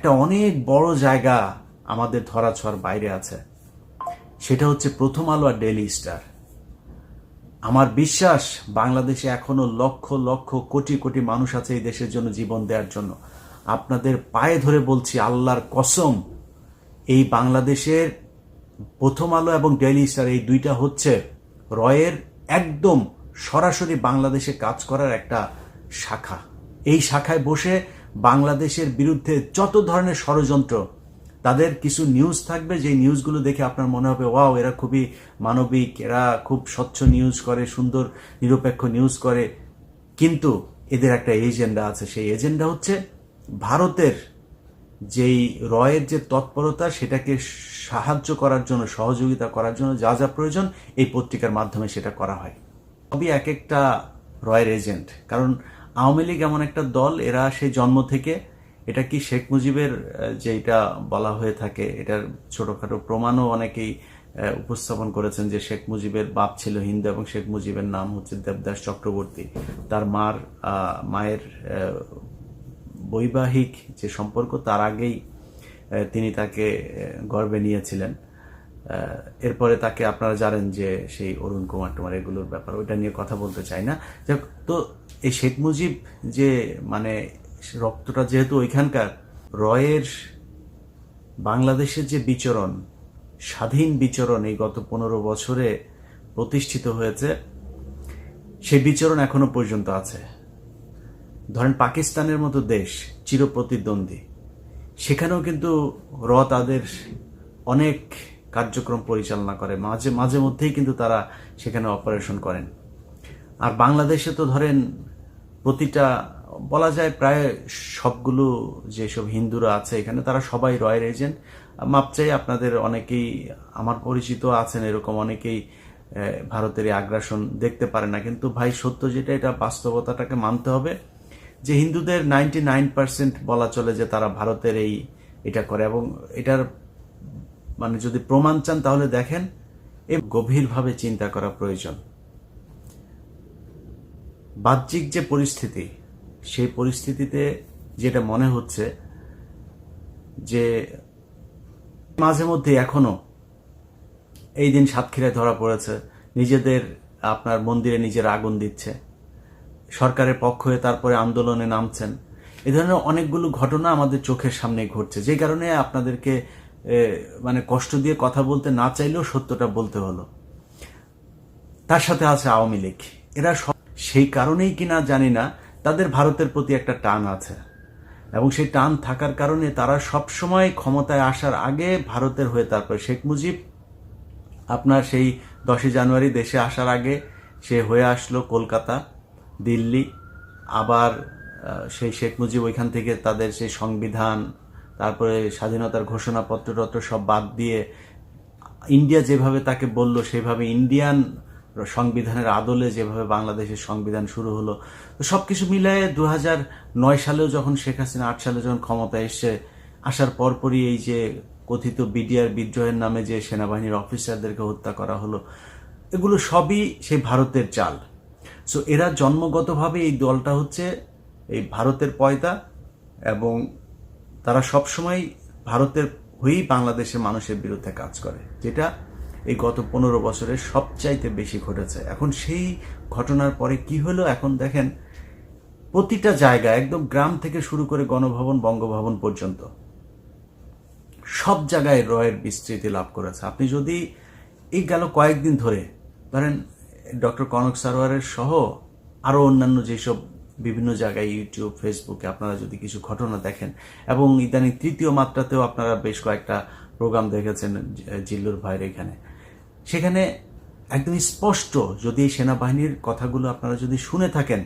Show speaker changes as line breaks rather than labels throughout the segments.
একটা অনেক বড় জায়গা আমাদের ধরাছোঁয়ার বাইরে আছে। সেটা হচ্ছে প্রথম আলো আর ডেলি স্টার আমার বিশ্বাস, বাংলাদেশে এখনও লক্ষ লক্ষ, কোটি কোটি মানুষ আছে এই দেশের জন্য জীবন দেওয়ার জন্য। আপনাদের পায়ে ধরে বলছি, আল্লাহর কসম, এই বাংলাদেশের প্রথম আলো এবং ডেইলি স্টার এই দুইটা হচ্ছে রয়ের একদম সরাসরি বাংলাদেশে কাজ করার একটা শাখা। এই শাখায় বসে বাংলাদেশের বিরুদ্ধে যত ধরনের ষড়যন্ত্র, তাদের কিছু নিউজ থাকবে যে নিউজগুলো দেখে আপনার মনে হবে ওয়াও এরা খুবই মানবিক, এরা খুব স্বচ্ছ নিউজ করে, সুন্দর, নিরপেক্ষ নিউজ করে। কিন্তু এদের একটা এজেন্ডা আছে। সেই এজেন্ডা হচ্ছে ভারতের যেই রয়ের যে তৎপরতা, সেটাকে সাহায্য করার জন্য, সহযোগিতা করার জন্য যা যা প্রয়োজন, এই পত্রিকার মাধ্যমে সেটা করা হয়। সবই এক একটা রয়ের এজেন্ট কারণ আওয়ামী লীগ এমন একটা দল এরা সেই জন্ম থেকে এটা কি শেখ মুজিবের যেটা বলা হয়ে থাকে এটার ছোটখাটো প্রমাণও অনেকেই উপস্থাপন করেছেন যে শেখ মুজিবের বাপ ছিল হিন্দু এবং শেখ মুজিবের নাম হচ্ছে দেবদাস চক্রবর্তী। তার মার মায়ের বৈবাহিক যে সম্পর্ক তার আগেই তিনি তাকে গর্বে নিয়েছিলেন। এরপরে তাকে আপনারা জানেন যে সেই অরুণ কুমার টুমার এগুলোর ব্যাপার ওইটা নিয়ে কথা বলতে চাই না। যাক, তো এই শেখ মুজিব যে মানে রক্তটা যেহেতু ওইখানকার, রয়ের বাংলাদেশের যে বিচরণ, স্বাধীন বিচরণ এই গত পনেরো বছরে প্রতিষ্ঠিত হয়েছে, সেই বিচরণ এখনও পর্যন্ত আছে। ধরেন পাকিস্তানের মতো দেশ, চিরপ্রতিদ্বন্দ্বী, সেখানেও কিন্তু র তাদের অনেক কার্যক্রম পরিচালনা করে। মাঝে মাঝে মধ্যেই কিন্তু তারা সেখানে অপারেশন করেন। আর বাংলাদেশে তো ধরেন প্রতিটা, বলা যায় প্রায় সবগুলো যেসব হিন্দুরা আছে এখানে, তারা সবাই রয়ের এজেন্ট। মাপ চাই আপনাদের অনেকেই, আমার পরিচিত আছেন এরকম অনেকেই ভারতের এই আগ্রাসন দেখতে পারে না। কিন্তু ভাই, সত্য যেটা, এটা বাস্তবতাটাকে মানতে হবে যে হিন্দুদের নাইনটি নাইন পার্সেন্ট বলা চলে যে তারা ভারতের এই এটা করে। এবং এটার মানে যদি প্রমাণ চান তাহলে দেখেন, এ গভীরভাবে চিন্তা করা প্রয়োজন। বাহ্যিক যে পরিস্থিতি, সেই পরিস্থিতিতে যেটা মনে হচ্ছে যে মাঝে মধ্যে এখনও এই দিন সাতক্ষীরায় ধরা পড়েছে, নিজেদের আপনার মন্দিরে নিজের আগুন দিচ্ছে, সরকারের পক্ষ হয়ে তারপরে আন্দোলনে নামছেন। এ ধরনের অনেকগুলো ঘটনা আমাদের চোখের সামনে ঘটছে, যে কারণে আপনাদেরকে মানে কষ্ট দিয়ে কথা বলতে না চাইলেও সত্যটা বলতে হলো। তার সাথে আছে আওয়ামী লীগ। এরা সেই কারণেই কিনা জানি না, তাদের ভারতের প্রতি একটা টান আছে। এবং সেই টান থাকার কারণে তারা সব সময় ক্ষমতায় আসার আগে ভারতের হয়ে তারপর শেখ মুজিব, আপনার সেই দশই জানুয়ারি দেশে আসার আগে সে হয়ে আসলো কলকাতা, দিল্লি, আবার সেই শেখ মুজিব ওইখান থেকে তাদের সেই সংবিধান, তারপরে স্বাধীনতার ঘোষণাপত্র টত্র সব বাদ দিয়ে, ইন্ডিয়া যেভাবে তাকে বলল, সেভাবে ইন্ডিয়ান সংবিধানের আদলে যেভাবে বাংলাদেশের সংবিধান শুরু হলো, তো সবকিছু মিলায়ে দু নয় সালেও যখন শেখ হাসিনা, আট সালে যখন ক্ষমতায় এসছে আসার পরপরই এই যে কথিত বিডিআর বিদ্রোহের নামে যে সেনাবাহিনীর অফিসারদেরকে হত্যা করা হলো, এগুলো সবই সেই ভারতের চাল। সো এরা জন্মগতভাবে এই দলটা হচ্ছে এই ভারতের পয়দা এবং তারা সবসময় ভারতের হয়েই বাংলাদেশের মানুষের বিরুদ্ধে কাজ করে, যেটা এই গত পনেরো বছরের সবচাইতে বেশি ঘটেছে। এখন সেই ঘটনার পরে কি হলো? এখন দেখেন, প্রতিটা জায়গা একদম গ্রাম থেকে শুরু করে গণভবন, বঙ্গভবন পর্যন্ত, সব জায়গায় রয়ের বিস্তৃতি লাভ করেছে। আপনি যদি এই গেল কয়েকদিন ধরে, ধরেন, ডক্টর কনক সারোয়ারের সহ আরও অন্যান্য যেসব বিভিন্ন জায়গায়, ইউটিউব, ফেসবুকে আপনারা যদি কিছু ঘটনা দেখেন, এবং ইদানিং তৃতীয় মাত্রাতেও আপনারা বেশ কয়েকটা প্রোগ্রাম দেখেছেন জিল্লুর ভাইয়ের এখানে। সেখানে একদম স্পষ্ট যদি এই সেনাবাহিনীর কথাগুলো আপনারা যদি শুনে থাকেন,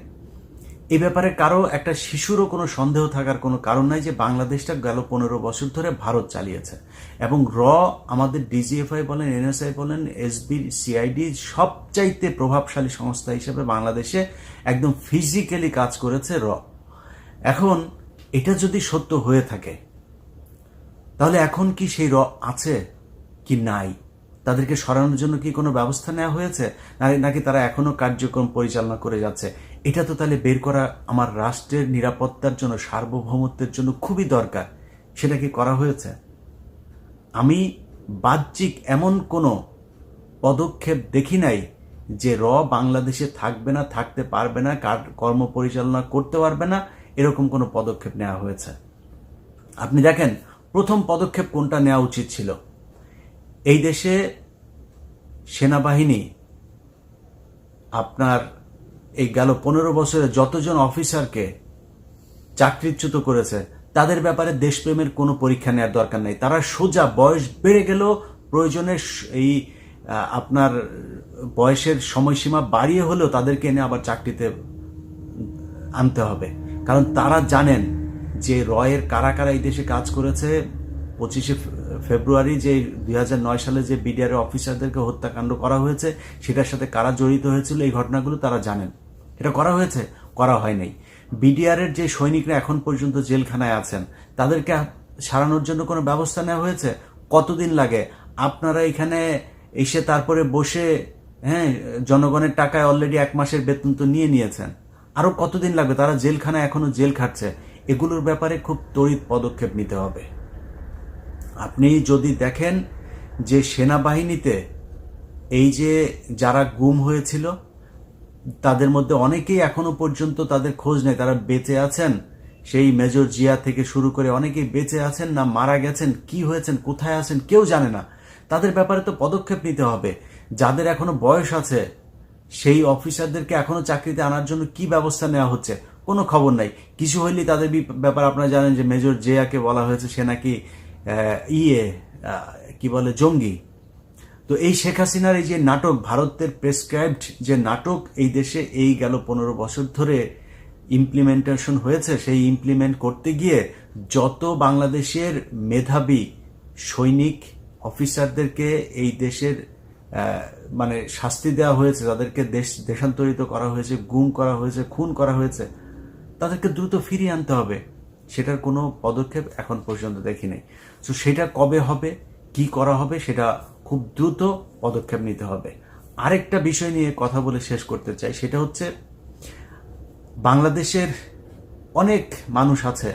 এ ব্যাপারে কারও একটা শিশুরও কোনো সন্দেহ থাকার কোনো কারণ নাই যে বাংলাদেশটা গেল পনেরো বছর ধরে ভারত চালিয়েছে। এবং র আমাদের ডিজিএফআই বলেন, এনএসআই বলেন, এসবি, সিআইডি সবচাইতে প্রভাবশালী সংস্থা হিসেবে বাংলাদেশে একদম ফিজিক্যালি কাজ করেছে র। এখন এটা যদি সত্য হয়ে থাকে, তাহলে এখন কি সেই র আছে কি নাই? তাদেরকে সরানোর জন্য কি কোনো ব্যবস্থা নেওয়া হয়েছে? নাকি- তারা এখনও কার্যক্রম পরিচালনা করে যাচ্ছে? এটা তো তাহলে বের করা আমার রাষ্ট্রের নিরাপত্তার জন্য, সার্বভৌমত্বের জন্য খুবই দরকার। সেটা কি করা হয়েছে? আমি বাহ্যিক এমন কোনো পদক্ষেপ দেখি নাই যে র বাংলাদেশে থাকবে না, থাকতে পারবে না, কার কর্ম পরিচালনা করতে পারবে না, এরকম কোনো পদক্ষেপ নেওয়া হয়েছে। আপনি দেখেন, প্রথম পদক্ষেপ কোনটা নেওয়া উচিত ছিল? এই দেশে সেনাবাহিনী আপনার এই গেল পনেরো বছরে যতজন অফিসারকে চাকরিচ্যুত করেছে, তাদের ব্যাপারে দেশপ্রেমের কোনো পরীক্ষা নেওয়ার দরকার নেই। তারা সোজা বয়স বেড়ে গেলেও প্রয়োজনে এই আপনার বয়সের সময়সীমা বাড়িয়ে হলেও তাদেরকে এনে আবার চাকরিতে আনতে হবে। কারণ তারা জানেন যে রয়ের কারা কারা এই দেশে কাজ করেছে, পঁচিশে ফেব্রুয়ারি যে দুই হাজার নয় সালে যে বিডিআর অফিসারদেরকে হত্যাকাণ্ড করা হয়েছে, সেটার সাথে কারা জড়িত হয়েছিল এই ঘটনাগুলো তারা জানেন। এটা করা হয়েছে? করা হয় নাই। বিডিআর এর যে সৈনিকরা এখন পর্যন্ত জেলখানায় আছেন, তাদেরকে সারানোর জন্য কোনো ব্যবস্থা নেওয়া হয়েছে? কতদিন লাগে? আপনারা এখানে এসে তারপরে বসে হ্যাঁ জনগণের টাকায় অলরেডি এক মাসের বেতন তো নিয়ে নিয়েছেন। আরও কতদিন লাগবে? তারা জেলখানায় এখনও জেল খাটছে। এগুলোর ব্যাপারে খুব তড়িৎ পদক্ষেপ নিতে হবে। আপনি যদি দেখেন যে সেনাবাহিনীতে এই যে যারা গুম হয়েছিল, তাদের মধ্যে অনেকেই এখনও পর্যন্ত তাদের খোঁজ নেই, তারা বেঁচে আছেন। সেই মেজর জিয়া থেকে শুরু করে অনেকেই বেঁচে আছেন না, মারা গেছেন, কি হয়েছেন, কোথায় আছেন, কেউ জানে না। তাদের ব্যাপারে তো পদক্ষেপ নিতে হবে। যাদের এখনও বয়স আছে, সেই অফিসারদেরকে এখনও চাকরিতে আনার জন্য কি ব্যবস্থা নেওয়া হচ্ছে, কোনো খবর নাই। কিছু হইলেই তাদের ব্যাপার আপনারা জানেন যে মেজর জিয়াকে বলা হয়েছে, সে নাকি ইয়ে কি বলে, জঙ্গি। তো এই শেখ হাসিনার এই যে নাটক, ভারতের প্রেসক্রাইবড যে নাটক, এই দেশে এই গেল পনেরো বছর ধরে ইমপ্লিমেন্টেশন হয়েছে। সেই ইমপ্লিমেন্ট করতে গিয়ে যত বাংলাদেশের মেধাবী সৈনিক অফিসারদেরকে এই দেশের মানে শাস্তি দেওয়া হয়েছে, তাদেরকে দেশ, দেশান্তরিত করা হয়েছে, গুম করা হয়েছে, খুন করা হয়েছে, তাদেরকে দ্রুত ফিরিয়ে আনতে হবে। সেটার কোনো পদক্ষেপ এখন পর্যন্ত দেখি নাই। তো সেটা কবে হবে, কি করা হবে, সেটা খুব দ্রুত পদক্ষেপ নিতে হবে। আরেকটা বিষয় নিয়ে কথা বলে শেষ করতে চাই, সেটা হচ্ছে বাংলাদেশের অনেক মানুষ আছে,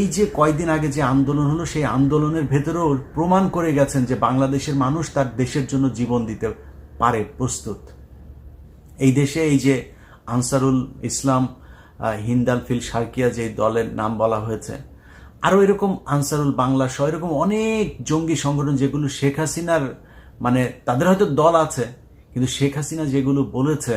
এই যে কয়দিন আগে যে আন্দোলন হলো, সেই আন্দোলনের ভেতরেও প্রমাণ করে গেছেন যে বাংলাদেশের মানুষ তার দেশের জন্য জীবন দিতে পারে প্রস্তুত। এই দেশে এই যে আনসারুল ইসলাম আহ, হিন্দাল ফিল সার্কিয়া যে দলের নাম বলা হয়েছে। আরও এরকম আনসারুল বাংলা সহ এরকম অনেক জঙ্গি সংগঠন যেগুলো শেখ হাসিনার মানে তাদের হয়তো দল আছে কিন্তু শেখ হাসিনা যেগুলো বলেছে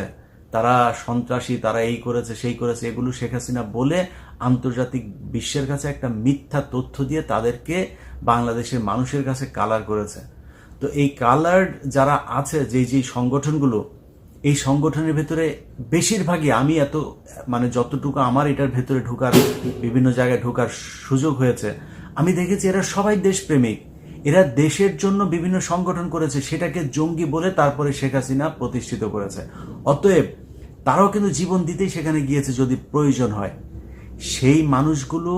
তারা সন্ত্রাসী তারা এই করেছে সেই করেছে এগুলো শেখ হাসিনা বলে আন্তর্জাতিক বিশ্বের কাছে একটা মিথ্যা তথ্য দিয়ে তাদেরকে বাংলাদেশের মানুষের কাছে কালার করেছে। তো এই কালার যারা আছে যে যে সংগঠনগুলো এই সংগঠনের ভেতরে বেশিরভাগই আমি এত মানে যতটুকু আমার এটার ভেতরে ঢোকার, বিভিন্ন জায়গায় ঢোকার সুযোগ হয়েছে, আমি দেখেছি এরা সবাই দেশপ্রেমিক। এরা দেশের জন্য বিভিন্ন সংগঠন করেছে, সেটাকে জঙ্গি বলে তারপরে শেখ হাসিনা প্রতিষ্ঠিত করেছে। অতএব, তারাও কিন্তু জীবন দিতেই সেখানে গিয়েছে যদি প্রয়োজন হয়। সেই মানুষগুলো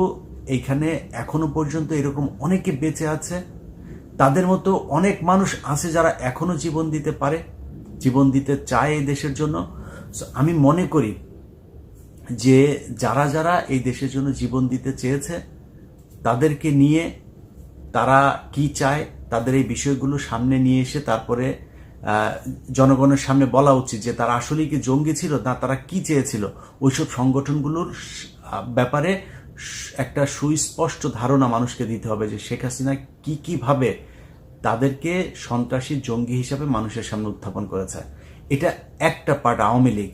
এইখানে এখনও পর্যন্ত এরকম অনেকে বেঁচে আছে। তাদের মতো অনেক মানুষ আছে যারা এখনও জীবন দিতে পারে। জীবন দিতে চায় এই দেশের জন্য। আমি মনে করি যে যারা যারা এই দেশের জন্য জীবন দিতে চেয়েছে, তাদেরকে নিয়ে তারা কি চায়, তাদের এই বিষয়গুলো সামনে নিয়ে এসে তারপরে জনগণের সামনে বলা উচিত যে তারা আসলেই কি জঙ্গি ছিল, না তারা কি চেয়েছিল। ওইসব সংগঠনগুলোর ব্যাপারে একটা সুস্পষ্ট ধারণা মানুষকে দিতে হবে যে শেখ হাসিনা কী কীভাবে তাদেরকে সন্ত্রাসী জঙ্গি হিসাবে মানুষের সামনে উত্থাপন করেছে। এটা একটা পার্ট আওয়ামী লীগ।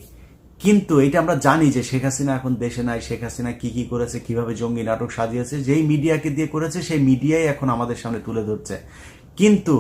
কিন্তু এটা আমরা জানি যে শেখ হাসিনা এখন দেশে নাই, শেখ হাসিনা কি কি করেছে, কীভাবে জঙ্গি নাটক সাজিয়েছে, যেই মিডিয়াকে দিয়ে করেছে, সেই মিডিয়াই এখন আমাদের সামনে তুলে ধরছে। কিন্তু